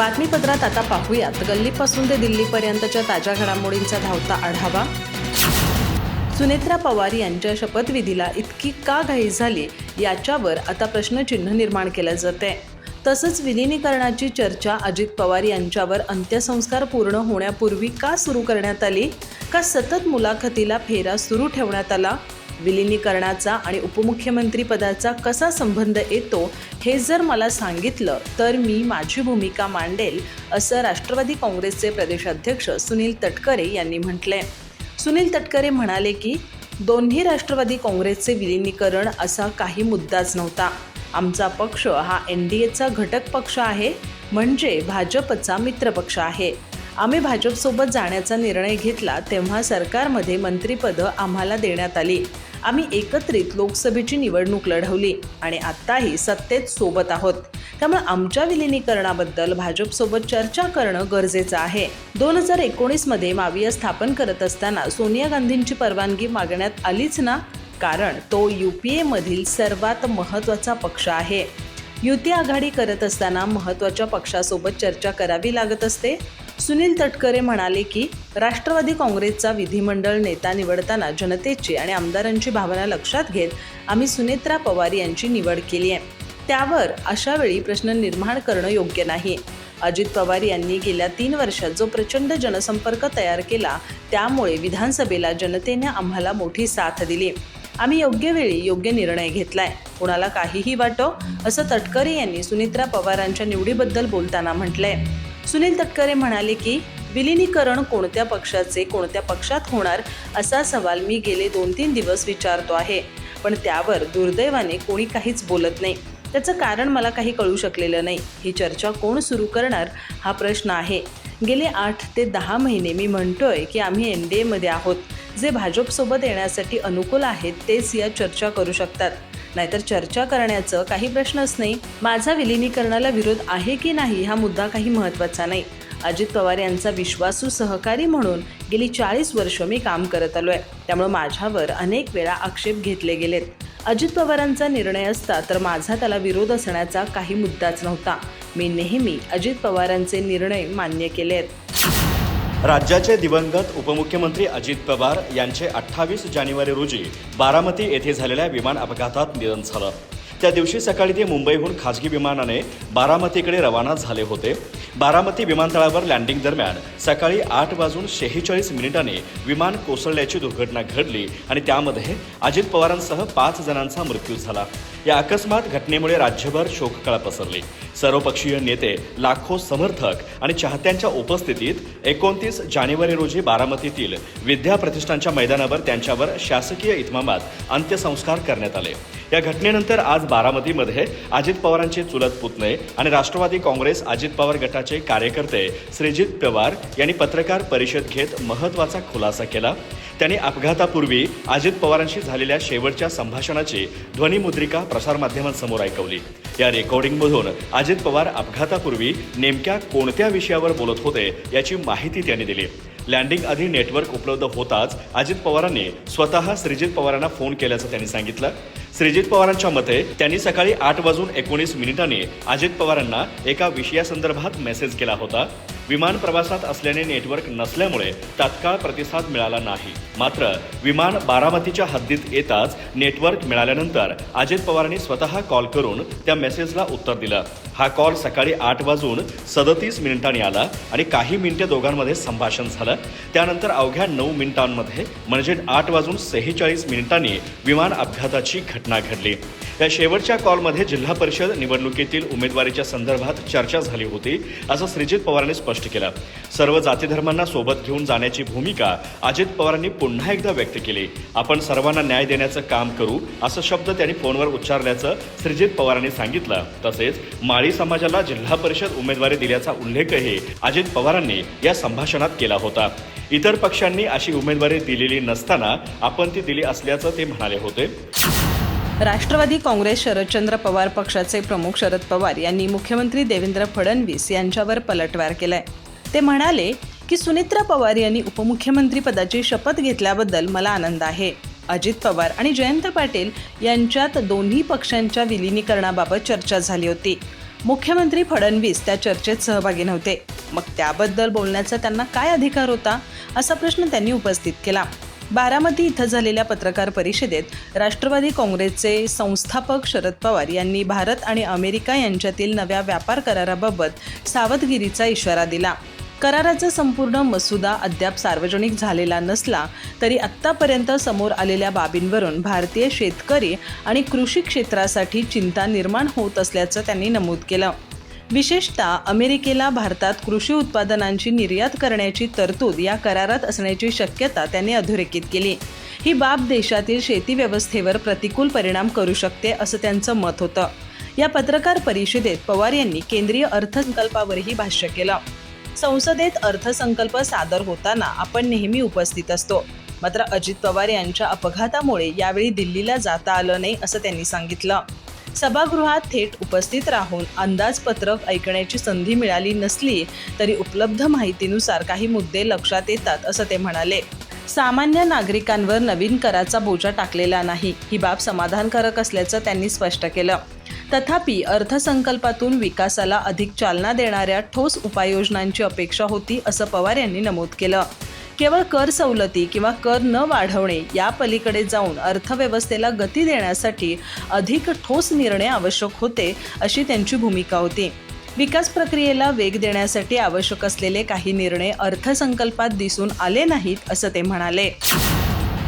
बातमीपत्रात आता पाहूयात. गल्लीपासून ते दिल्लीपर्यंतच्या ताज्या घडामोडींचा धावता आढावा. सुनेत्रा पवार यांच्या शपथविधीला इतकी का घाई झाली याच्यावर आता प्रश्नचिन्ह निर्माण केलं जाते तसंच विलिनीकरणाची चर्चा अजित पवार यांच्यावर अंत्यसंस्कार पूर्ण होण्यापूर्वी का सुरू करण्यात आली? का सतत मुलाखतीला फेरा सुरू ठेवण्यात आला? विलिनीकरणाचा आणि उपमुख्यमंत्रीपदाचा कसा संबंध येतो हे जर मला सांगितलं तर मी माझी भूमिका मांडेल असं राष्ट्रवादी काँग्रेसचे प्रदेशाध्यक्ष सुनील तटकरे यांनी म्हटलंय. सुनील तटकरे म्हणाले की दोन्ही राष्ट्रवादी काँग्रेसचे विलिनीकरण असा काही मुद्दाच नव्हता. आमचा पक्ष हा एन डी एचा घटक पक्ष आहे म्हणजे भाजपचा मित्रपक्ष आहे. आम्ही भाजपसोबत जाण्याचा निर्णय घेतला तेव्हा सरकारमध्ये मंत्रिपदं आम्हाला देण्यात आली. आम्ही एकत्रित लोकसभेची निवडणूक लढवली आणि आत्ताही सत्तेत सोबत आहोत. त्यामुळे आमच्या विलिनीकरणाबद्दल भाजपसोबत चर्चा करणं गरजेचं आहे. दोन हजार एकोणीसमध्ये माविया स्थापन करत असताना सोनिया गांधींची परवानगी मागण्यात आलीच ना? कारण तो यू पी एमधील सर्वात महत्त्वाचा पक्ष आहे. युती आघाडी करत असताना महत्त्वाच्या पक्षासोबत चर्चा करावी लागत असते? सुनील तटकरे म्हणाले की राष्ट्रवादी काँग्रेसचा विधिमंडळ नेता निवडताना जनतेची आणि आमदारांची भावना लक्षात घेत आम्ही सुनेत्रा पवार यांची निवड केली आहे. त्यावर अशा वेळी प्रश्न निर्माण करणं योग्य नाही. अजित पवार यांनी गेल्या तीन वर्षात जो प्रचंड जनसंपर्क तयार केला त्यामुळे विधानसभेला जनतेने आम्हाला मोठी साथ दिली. आम्ही योग्य वेळी योग्य निर्णय घेतलाय. कुणाला काहीही वाटो असं तटकरे यांनी सुनित्रा पवारांच्या निवडीबद्दल बोलताना म्हटलंय. सुनील तटकरे म्हणाले की विलिनीकरण कोणत्या पक्षाचे कोणत्या पक्षात होणार असा सवाल मी गेले दोन तीन दिवस विचारतो आहे. पण त्यावर दुर्दैवाने कोणी काहीच बोलत नाही. त्याचं कारण मला काही कळू शकलेलं नाही. ही चर्चा कोण सुरू करणार हा प्रश्न आहे. गेले आठ ते दहा महिने मी म्हणतोय की आम्ही एन डी एमध्ये आहोत. जे भाजपसोबत येण्यासाठी अनुकूल आहेत तेच या चर्चा करू शकतात. नाहीतर चर्चा करण्याचं काही प्रश्नच नाही. माझा विलिनीकरणाला विरोध आहे की नाही हा मुद्दा काही महत्त्वाचा नाही. अजित पवार यांचा विश्वासू सहकारी म्हणून गेली चाळीस वर्ष मी काम करत आलो आहे त्यामुळे माझ्यावर अनेक वेळा आक्षेप घेतले गेलेत. अजित पवारांचा निर्णय असता तर माझा त्याला विरोध असण्याचा काही मुद्दाच नव्हता. मी नेहमी अजित पवारांचे निर्णय मान्य केले आहेत राज्याचे दिवंगत उपमुख्यमंत्री अजित पवार यांचे अठ्ठावीस जानेवारी रोजी बारामती येथे झालेल्या विमान अपघातात निधन झालं. त्या दिवशी सकाळी ते मुंबईहून खाजगी विमानाने बारामतीकडे रवाना झाले होते. बारामती विमानतळावर लँडिंग दरम्यान सकाळी आठ वाजून शेहेचाळीस मिनिटांनी विमान कोसळल्याची दुर्घटना घडली आणि त्यामध्ये अजित पवारांसह पाच जणांचा मृत्यू झाला. या अकस्मात घटनेमुळे राज्यभर शोककळा पसरली. सर्वपक्षीय नेते लाखो समर्थक आणि चाहत्यांच्या उपस्थितीत एकोणतीस जानेवारी रोजी बारामतीतील विद्या प्रतिष्ठानच्या मैदानावर त्यांच्यावर शासकीय इतमामात अंत्यसंस्कार करण्यात आले. या घटनेनंतर आज बारामतीमध्ये अजित पवारांचे चुलत पुतणे आणि राष्ट्रवादी काँग्रेस अजित पवार गटाचे कार्यकर्ते श्रीजित पवार यांनी पत्रकार परिषद घेत महत्त्वाचा खुलासा केला. त्यांनी अपघातापूर्वी अजित पवारांशी झालेल्या शेवटच्या संभाषणाची ध्वनिमुद्रिका प्रसारमाध्यमांसमोर ऐकवली. या रेकॉर्डिंगमधून अजित पवार अपघातापूर्वी नेमक्या कोणत्या विषयावर बोलत होते याची माहिती त्यांनी दिली. लँडिंग आधी नेटवर्क उपलब्ध होताच अजित पवारांनी स्वतः श्रीजित पवारांना फोन केल्याचं त्यांनी सांगितलं. श्रीजित पवारांच्या मते त्यांनी सकाळी आठ वाजून एकोणीस मिनिटांनी अजित पवारांना एका विषयासंदर्भात मेसेज केला होता. विमान प्रवासात असल्याने नेटवर्क नसल्यामुळे तात्काळ प्रतिसाद मिळाला नाही. मात्र विमान बारामतीच्या हद्दीत येताच नेटवर्क मिळाल्यानंतर अजित पवारांनी स्वतः कॉल करून त्या मेसेजला उत्तर दिलं. हा कॉल सकाळी आठ वाजून सदतीस मिनिटांनी आला आणि काही मिनिटे दोघांमध्ये संभाषण झालं. त्यानंतर अवघ्या नऊ मिनिटांमध्ये म्हणजे आठ वाजून सेहेचाळीस मिनिटांनी विमान अपघाताची घटना घटना घडली. या शेवटच्या कॉलमध्ये जिल्हा परिषद निवडणुकीतील उमेदवारीच्या संदर्भात चर्चा झाली होती असं श्रीजित पवारांनी स्पष्ट केलं. सर्व जातीधर्मांना सोबत घेऊन जाण्याची भूमिका अजित पवारांनी पुन्हा एकदा व्यक्त केली. आपण सर्वांना न्याय देण्याचं काम करू असं शब्द त्यांनी फोनवर उच्चारल्याचं श्रीजित पवारांनी सांगितलं. तसेच माळी समाजाला जिल्हा परिषद उमेदवारी दिल्याचा उल्लेखही अजित पवारांनी या संभाषणात केला होता. इतर पक्षांनी अशी उमेदवारी दिलेली नसताना आपण ती दिली असल्याचं ते म्हणाले होते. राष्ट्रवादी काँग्रेस शरदचंद्र पवार पक्षाचे प्रमुख शरद पवार यांनी मुख्यमंत्री देवेंद्र फडणवीस यांच्यावर पलटवार केलाय. ते म्हणाले की सुनित्रा पवार यांनी उपमुख्यमंत्री पदाची शपथ घेतल्याबद्दल मला आनंद आहे. अजित पवार आणि जयंत पाटील यांच्यात दोन्ही पक्षांच्या विलिनीकरणाबाबत चर्चा झाली होती. मुख्यमंत्री फडणवीस त्या चर्चेत सहभागी नव्हते. मग त्याबद्दल बोलण्याचा त्यांना काय अधिकार होता? असा प्रश्न त्यांनी उपस्थित केला. बारामती इथं झालेल्या पत्रकार परिषदेत राष्ट्रवादी काँग्रेसचे संस्थापक शरद पवार यांनी भारत आणि अमेरिका यांच्यातील नव्या व्यापार कराराबाबत सावधगिरीचा इशारा दिला. कराराचा संपूर्ण मसुदा अद्याप सार्वजनिक झालेला नसला तरी आत्तापर्यंत समोर आलेल्या बाबींवरून भारतीय शेतकरी आणि कृषी क्षेत्रासाठी चिंता निर्माण होत असल्याचं त्यांनी नमूद केलं. विशेषतः अमेरिकेला भारतात कृषी उत्पादनांची निर्यात करण्याची तरतूद या करारात असण्याची शक्यता त्यांनी अधोरेखित केली. ही बाब देशातील शेती व्यवस्थेवर प्रतिकूल परिणाम करू शकते असं त्यांचं मत होतं. या पत्रकार परिषदेत पवार यांनी केंद्रीय अर्थसंकल्पावरही भाष्य केलं. संसदेत अर्थसंकल्प सादर होताना आपण नेहमी उपस्थित असतो. मात्र अजित पवार यांच्या अपघातामुळे यावेळी दिल्लीला जाता आलं नाही असं त्यांनी सांगितलं. सभागृहात थेट उपस्थित राहून अंदाजपत्रक ऐकण्याची संधी मिळाली नसली तरी उपलब्ध माहितीनुसार काही मुद्दे लक्षात येतात असं ते म्हणाले. सामान्य नागरिकांवर नवीन कराचा बोजा टाकलेला नाही ही बाब समाधानकारक असल्याचं त्यांनी स्पष्ट केलं. तथापि अर्थसंकल्पातून विकासाला अधिक चालना देणाऱ्या ठोस उपाययोजनांची अपेक्षा होती असं पवार यांनी नमूद केलं. केवळ कर सवलती किंवा कर न वाढवणे या पलीकडे जाऊन अर्थव्यवस्थेला गती देण्यासाठी अधिक ठोस निर्णय आवश्यक होते अशी त्यांची भूमिका होती. विकास प्रक्रियेला वेग देण्यासाठी आवश्यक असलेले काही निर्णय अर्थसंकल्पात दिसून आले नाहीत असं ते म्हणाले.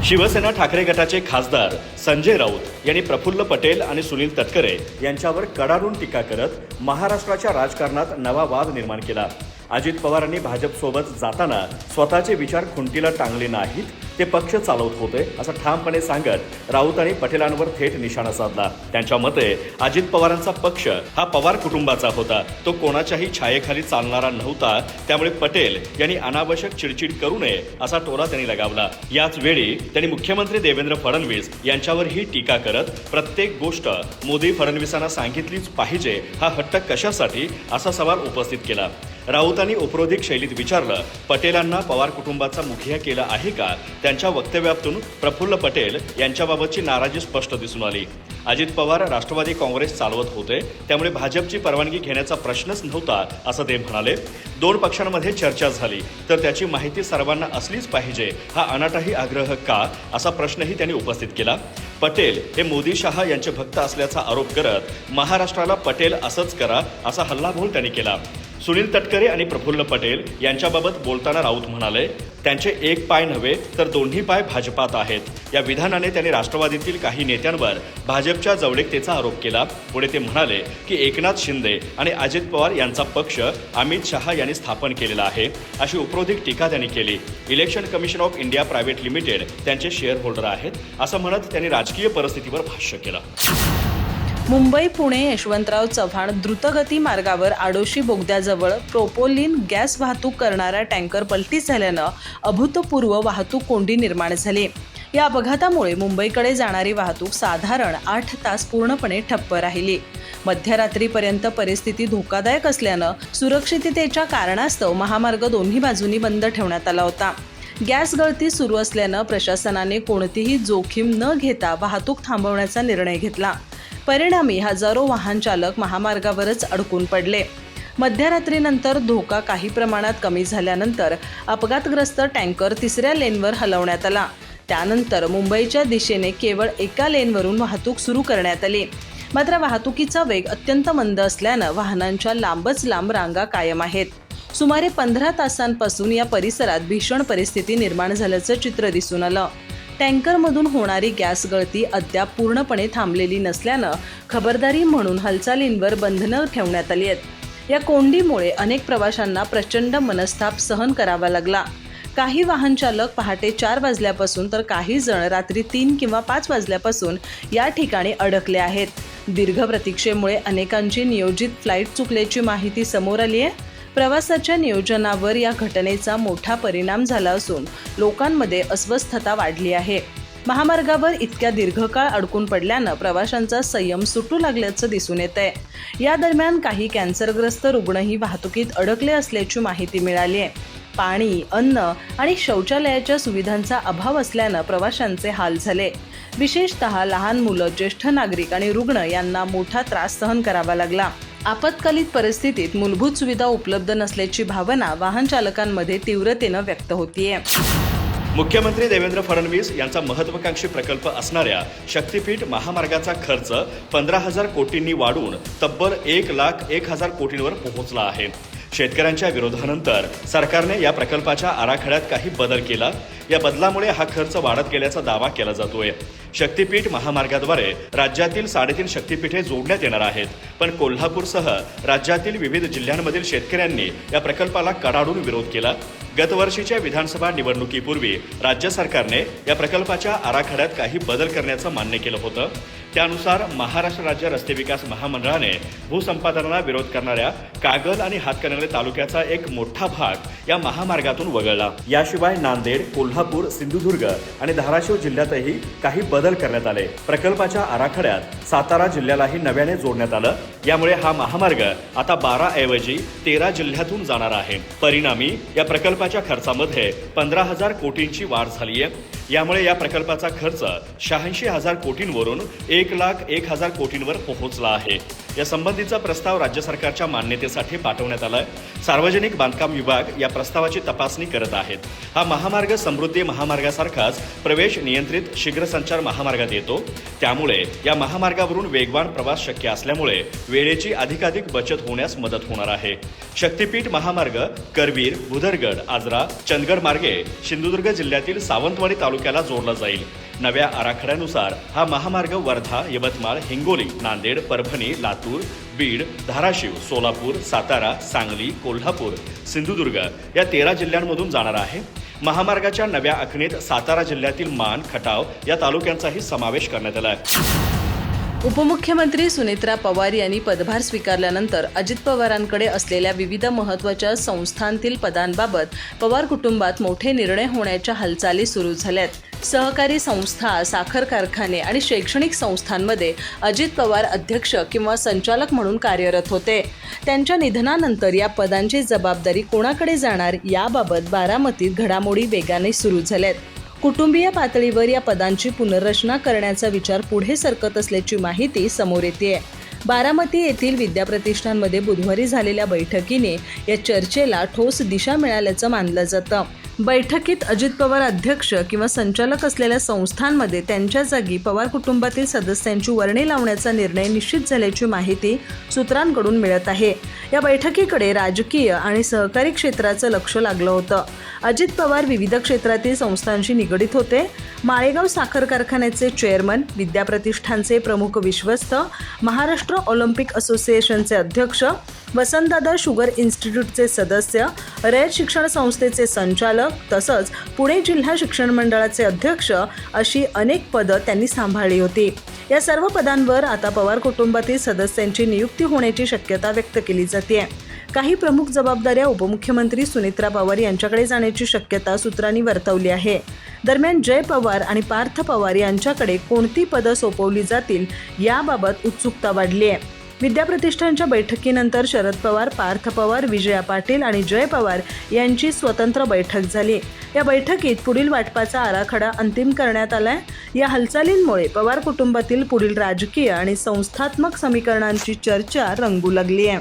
शिवसेना ठाकरे गटाचे खासदार संजय राऊत यांनी प्रफुल्ल पटेल आणि सुनील तटकरे यांच्यावर कडाडून टीका करत महाराष्ट्राच्या राजकारणात नवा वाद निर्माण केला. अजित पवारांनी भाजपसोबत जाताना स्वतःचे विचार खुंटीला टांगले नाहीत ते पक्ष चालवत होते असं ठामपणे सांगत राऊतांनी पटेलांवर थेट निशाणा साधला. त्यांच्या मते अजित पवारांचा पक्ष हा पवार कुटुंबाचा होता. तो कोणाच्याही छायेखाली चालणारा नव्हता. त्यामुळे पटेल यांनी अनावश्यक चिडचिड करू नये असा टोला त्यांनी लगावला. याच वेळी त्यांनी मुख्यमंत्री देवेंद्र फडणवीस यांच्यावरही टीका करत प्रत्येक गोष्ट मोदी फडणवीसांना सांगितलीच पाहिजे हा हट्ट कशासाठी? असा सवाल उपस्थित केला. राऊतांनी उपरोधिक शैलीत विचारलं पटेलांना पवार कुटुंबाचा मुखिया केला आहे का? त्यांच्या वक्तव्यातून प्रफुल्ल पटेल यांच्याबाबतची नाराजी स्पष्ट दिसून आली. अजित पवार राष्ट्रवादी काँग्रेस चालवत होते त्यामुळे भाजपची परवानगी घेण्याचा प्रश्नच नव्हता असं ते म्हणाले. दोन पक्षांमध्ये चर्चा झाली तर त्याची माहिती सर्वांना असलीच पाहिजे हा अनाटाही आग्रह का असा प्रश्नही त्यांनी उपस्थित केला. पटेल हे मोदी शहा यांचे भक्त असल्याचा आरोप करत महाराष्ट्राला पटेल असंच करा असा हल्लाबोल त्यांनी केला. सुनील तटकरे आणि प्रफुल्ल पटेल यांच्याबाबत बोलताना राऊत म्हणाले त्यांचे एक पाय नव्हे तर दोन्ही पाय भाजपात आहेत. या विधानाने त्यांनी राष्ट्रवादीतील काही नेत्यांवर भाजपच्या जवळीकतेचा आरोप केला. पुढे ते म्हणाले की एकनाथ शिंदे आणि अजित पवार यांचा पक्ष अमित शहा यांनी स्थापन केलेला आहे. अशी उपरोधिक टीका त्यांनी केली. Election commission of India private limited त्यांचे शेअर होल्डर आहेत असं म्हणत त्यांनी राजकीय परिस्थितीवर भाष्य केलं. मुंबई पुणे यशवंतराव चव्हाण द्रुतगती मार्गावर आडोशी बोगद्याजवळ प्रोपोलिन गॅस वाहतूक करणारा टँकर पलटी झाल्यानं अभूतपूर्व वाहतूक कोंडी निर्माण झाली. या अपघातामुळे मुंबईकडे जाणारी वाहतूक साधारण आठ तास पूर्णपणे ठप्प राहिली. मध्यरात्रीपर्यंत परिस्थिती धोकादायक असल्यानं सुरक्षिततेच्या कारणास्तव महामार्ग दोन्ही बाजूंनी बंद ठेवण्यात आला होता. गॅस गळती सुरू असल्यानं प्रशासनाने कोणतीही जोखीम न घेता वाहतूक थांबवण्याचा निर्णय घेतला. परिणामी हजारो वाहन चालक महामार्गावरच अडकून पडले. मध्यरात्रीनंतर धोका काही प्रमाणात कमी झाल्यानंतर अपघातग्रस्त टँकर तिसऱ्या लेनवर हलवण्यात आला. त्यानंतर मुंबईच्या दिशेने केवळ एका लेनवरून वाहतूक सुरू करण्यात आली. मात्र वाहतुकीचा वेग अत्यंत मंद असल्यानं वाहनांच्या लांबच लांब रांगा कायम आहेत. सुमारे पंधरा तासांपासून या परिसरात भीषण परिस्थिती निर्माण झाल्याचं चित्र दिसून आलं. टँकरमधून होणारी गॅस गळती अद्याप पूर्णपणे थांबलेली नसल्यानं खबरदारी म्हणून हालचालींवर बंधनं ठेवण्यात आली आहेत. या कोंडीमुळे अनेक प्रवाशांना प्रचंड मनस्ताप सहन करावा लागला. काही वाहनचालक पहाटे चार वाजल्यापासून तर काही जण रात्री तीन किंवा पाच वाजल्यापासून या ठिकाणी अडकले आहेत. दीर्घ प्रतीक्षेमुळे अनेकांची नियोजित फ्लाईट चुकल्याची माहिती समोर आली आहे. प्रवासाच्या नियोजनावर या घटनेचा मोठा परिणाम झाला असून लोकांमध्ये अस्वस्थता वाढली आहे. महामार्गावर इतक्या दीर्घकाळ अडकून पडल्यानं प्रवाशांचा संयम सुटू लागल्याचं दिसून येत आहे या दरम्यान काही कॅन्सरग्रस्त रुग्णही वाहतुकीत अडकले असल्याची माहिती मिळाली आहे पाणी अन्न आणि शौचालयाच्या सुविधांचा अभाव असल्यानं प्रवाशांचे हाल झाले. विशेषतः लहान मुलं ज्येष्ठ नागरिक आणि रुग्ण यांना मोठा त्रास सहन करावा लागला. आपत्कालीन परिस्थितीत मूलभूत सुविधा उपलब्ध नसल्याची भावना वाहन चालकांमध्ये तीव्रतेनं व्यक्त होतीये. मुख्यमंत्री देवेंद्र फडणवीस यांचा महत्वाकांक्षी प्रकल्प असणाऱ्या शक्तीपीठ महामार्गाचा खर्च पंधरा हजार कोटींनी वाढून तब्बल एक लाख एक हजार कोटींवर पोहोचला आहे. शेतकऱ्यांच्या विरोधानंतर सरकारने या प्रकल्पाच्या आराखड्यात काही बदल केला. या बदलामुळे हा खर्च वाढत गेल्याचा दावा केला जातोय. शक्तीपीठ महामार्गाद्वारे राज्यातील साडेतीन शक्तीपीठे जोडण्यात येणार आहेत. पण कोल्हापूरसह राज्यातील विविध जिल्ह्यांमधील शेतकऱ्यांनी या प्रकल्पाला कडाडून विरोध केला. गतवर्षीच्या विधानसभा निवडणुकीपूर्वी राज्य सरकारने या प्रकल्पाच्या आराखड्यात काही बदल करण्याचं मान्य केलं होतं. त्यानुसार महाराष्ट्र राज्य रस्ते विकास महामंडळाने भूसंपादनाला विरोध करणाऱ्या कागल आणि हातकणंगले तालुक्याचा एक मोठा भाग या महामार्गातून वगळला. याशिवाय नांदेड कोल्हापूर सिंधुदुर्ग आणि धाराशिव जिल्ह्यातही काही बदल करण्यात आले. प्रकल्पाच्या आराखड्यात सातारा जिल्ह्यालाही नव्याने जोडण्यात आलं. यामुळे हा महामार्ग आता बारा ऐवजी तेरा जिल्ह्यातून जाणार आहे. परिणामी या प्रकल्पाच्या खर्चामध्ये पंधरा हजार कोटींची वाढ झाली आहे यामुळे या प्रकल्पाचा खर्च शहाऐंशी हजार कोटींवरून एक लाख एक हजार कोटींवर पोहोचला आहे. या संबंधीचा प्रस्ताव राज्य सरकारच्या मान्यतेसाठी पाठवण्यात आलाय. सार्वजनिक बांधकाम विभाग या प्रस्तावाची तपासणी करत आहेत. हा महामार्ग समृद्धी महामार्गासारखाच प्रवेश नियंत्रित शीघ्र संचार महामार्गात येतो. त्यामुळे या महामार्गावरून वेगवान प्रवास शक्य असल्यामुळे वेळेची अधिकाधिक बचत होण्यास मदत होणार आहे. शक्तीपीठ महामार्ग करवीर भुदरगड आजरा चंदगड मार्गे सिंधुदुर्ग जिल्ह्यातील सावंतवाडी तालुक्याला जोडला जाईल. नव्या आराखड्यानुसार हा महामार्ग वर्धा यवतमाळ हिंगोली नांदेड परभणी लातूर बीड धाराशिव सोलापूर सातारा सांगली कोल्हापूर सिंधुदुर्ग या तेरा जिल्ह्यांमधून जाणार आहे. महामार्गाच्या नव्या आखणीत सातारा जिल्ह्यातील मान खटाव या तालुक्यांचाही समावेश करण्यात आला आहे. उपमुख्यमंत्री सुनेत्रा पवार यांनी पदभार स्वीकारल्यानंतर अजित पवारांकडे असलेल्या विविध महत्त्वाच्या संस्थांतील पदांबाबत पवार कुटुंबात मोठे निर्णय होण्याच्या हालचाली सुरू झाल्यात. सहकारी संस्था साखर कारखाने आणि शैक्षणिक संस्थांमध्ये अजित पवार अध्यक्ष किंवा संचालक म्हणून कार्यरत होते. त्यांच्या निधनानंतर या पदांची जबाबदारी कोणाकडे जाणार याबाबत बारामतीत घडामोडी वेगाने सुरू झाल्यात. कुटुंबीय पातळीवर या पदांची पुनर्रचना करण्याचा विचार पुढे सरकत असल्याची माहिती समोर येते बारामती येथील विद्याप्रतिष्ठानमध्ये बुधवारी झालेल्या बैठकीने या चर्चेला ठोस दिशा मिळाल्याचं मानलं जातं. बैठकीत अजित पवार अध्यक्ष किंवा संचालक असलेल्या संस्थांमध्ये त्यांच्या जागी पवार कुटुंबातील सदस्यांची वर्णी लावण्याचा निर्णय निश्चित झाल्याची माहिती सूत्रांकडून मिळत आहे. या बैठकीकडे राजकीय आणि सहकारी क्षेत्राचं लक्ष लागलं होतं. अजित पवार विविध क्षेत्रातील संस्थांशी निगडीत होते. माळेगाव साखर कारखान्याचे चेअरमन विद्याप्रतिष्ठानचे प्रमुख विश्वस्त महाराष्ट्र ऑलिम्पिक असोसिएशनचे अध्यक्ष वसंतदादा शुगर इन्स्टिट्यूटचे सदस्य रयत शिक्षण संस्थेचे संचालक तसंच पुणे जिल्हा शिक्षण मंडळाचे अध्यक्ष अशी अनेक पदं त्यांनी सांभाळली होती. या सर्व पदांवर आता पवार कुटुंबातील सदस्यांची नियुक्ती होण्याची शक्यता व्यक्त केली जाते. काही प्रमुख जबाबदाऱ्या उपमुख्यमंत्री सुनित्रा पवार यांच्याकडे जाण्याची शक्यता सूत्रांनी वर्तवली आहे. दरम्यान जय पवार आणि पार्थ पवार यांच्याकडे कोणती पदं सोपवली जातील याबाबत उत्सुकता वाढली आहे. विद्याप्रतिष्ठानच्या बैठकीनंतर शरद पवार पार्थ पवार विजया पाटील आणि जय पवार यांची स्वतंत्र बैठक झाली. या बैठकीत पुढील वाटपाचा आराखडा अंतिम करण्यात आलाय. या हालचालींमुळे पवार कुटुंबातील पुढील राजकीय आणि संस्थात्मक समीकरणांची चर्चा रंगू लागली आहे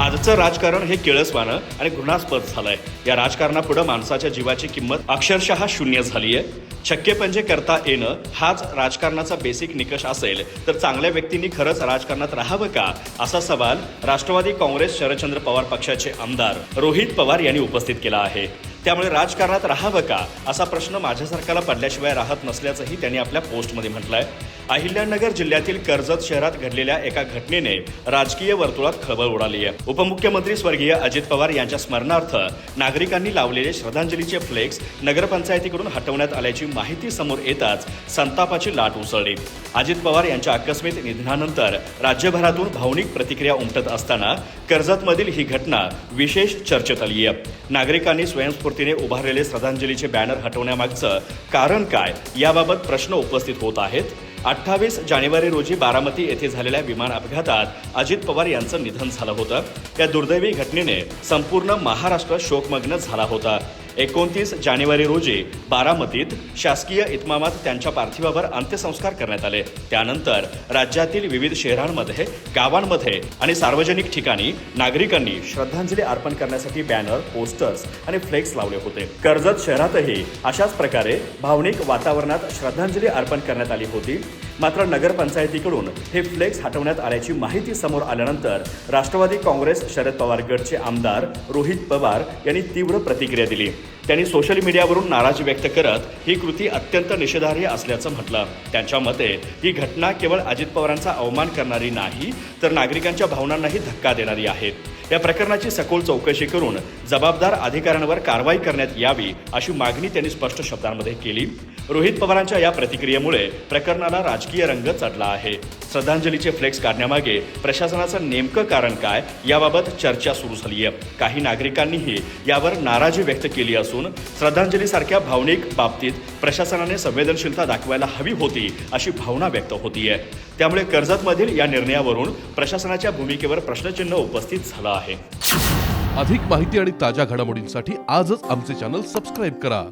आजचं राजकारण हे केळसवानं आणि घृणास्पद झालंय. या राजकारणापुढे माणसाच्या जीवाची किंमत अक्षरशः शून्य झाली आहे छक्के पंजे करता येणं हाच राजकारणाचा बेसिक निकष असेल. तर चांगल्या व्यक्तींनी खरंच राजकारणात राहावं का? असा सवाल राष्ट्रवादी काँग्रेस शरदचंद्र पवार पक्षाचे आमदार रोहित पवार यांनी उपस्थित केला आहे. त्यामुळे राजकारणात राहावं का असा प्रश्न माझ्यासारख्याला पडल्याशिवाय राहत नसल्याचंही त्यांनी आपल्या पोस्टमध्ये म्हटलंय. अहिल्यानगर जिल्ह्यातील कर्जत शहरात घडलेल्या एका घटनेने राजकीय वर्तुळात खळबळ उडाली आहे उपमुख्यमंत्री स्वर्गीय अजित पवार यांच्या स्मरणार्थ नागरिकांनी लावलेले श्रद्धांजलीचे फ्लेक्स नगरपंचायतीकडून हटवण्यात आल्याची माहिती समोर येताच संतापाची लाट उसळली. अजित पवार यांच्या आकस्मिक निधनानंतर राज्यभरातून भावनिक प्रतिक्रिया उमटत असताना कर्जतमधील ही घटना विशेष चर्चेत आली आहे नागरिकांनी स्वयंस्फूर्तीने उभारलेले श्रद्धांजलीचे बॅनर हटवण्यामागचं कारण काय याबाबत प्रश्न उपस्थित होत आहेत. अठ्ठावीस जानेवारी रोजी बारामती येथे झालेल्या विमान अपघातात अजित पवार यांचं निधन झालं होतं. या दुर्दैवी घटनेने संपूर्ण महाराष्ट्र शोकमग्न झाला होता. एकोणतीस जानेवारी रोजी बारामतीत शासकीय इतमामात त्यांच्या पार्थिवावर अंत्यसंस्कार करण्यात आले. त्यानंतर राज्यातील विविध शहरांमध्ये गावांमध्ये आणि सार्वजनिक ठिकाणी नागरिकांनी श्रद्धांजली अर्पण करण्यासाठी बॅनर पोस्टर्स आणि फ्लेक्स लावले होते. कर्जत शहरातही अशाच प्रकारे भावनिक वातावरणात श्रद्धांजली अर्पण करण्यात आली होती. मात्र नगरपंचायतीकडून हे फ्लेक्स हटवण्यात आल्याची माहिती समोर आल्यानंतर राष्ट्रवादी काँग्रेस शरद पवार गटचे आमदार रोहित पवार यांनी तीव्र प्रतिक्रिया दिली. त्यांनी सोशल मीडियावरून नाराजी व्यक्त करत ही कृती अत्यंत निषेधार्ह असल्याचं म्हटलं. त्यांच्या मते ही घटना केवळ अजित पवारांचा अवमान करणारी नाही तर नागरिकांच्या भावनांनाही धक्का देणारी आहे. या प्रकरणाची सखोल चौकशी करून जबाबदार अधिकाऱ्यांवर कारवाई करण्यात यावी अशी मागणी त्यांनी स्पष्ट शब्दांमध्ये केली. रोहित पवारांच्या या प्रतिक्रियेमुळे प्रकरणाला राजकीय रंग चढला आहे. श्रद्धांजलीचे फ्लेक्स काढण्यामागे प्रशासनाचं नेमकं कारण काय याबाबत चर्चा सुरू झाली आहे काही नागरिकांनीही यावर नाराजी व्यक्त केली असून श्रद्धांजलीसारख्या भावनिक बाबतीत प्रशासनाने संवेदनशीलता दाखवायला हवी होती अशी भावना व्यक्त होतीये. त्यामुळे कर्जतमधील या निर्णयावरून प्रशासनाच्या भूमिकेवर प्रश्नचिन्ह उपस्थित झालं आहे. अधिक माहिती आणि ताज्या घडामोडींसाठी आजच आमचे चॅनल सबस्क्राईब करा.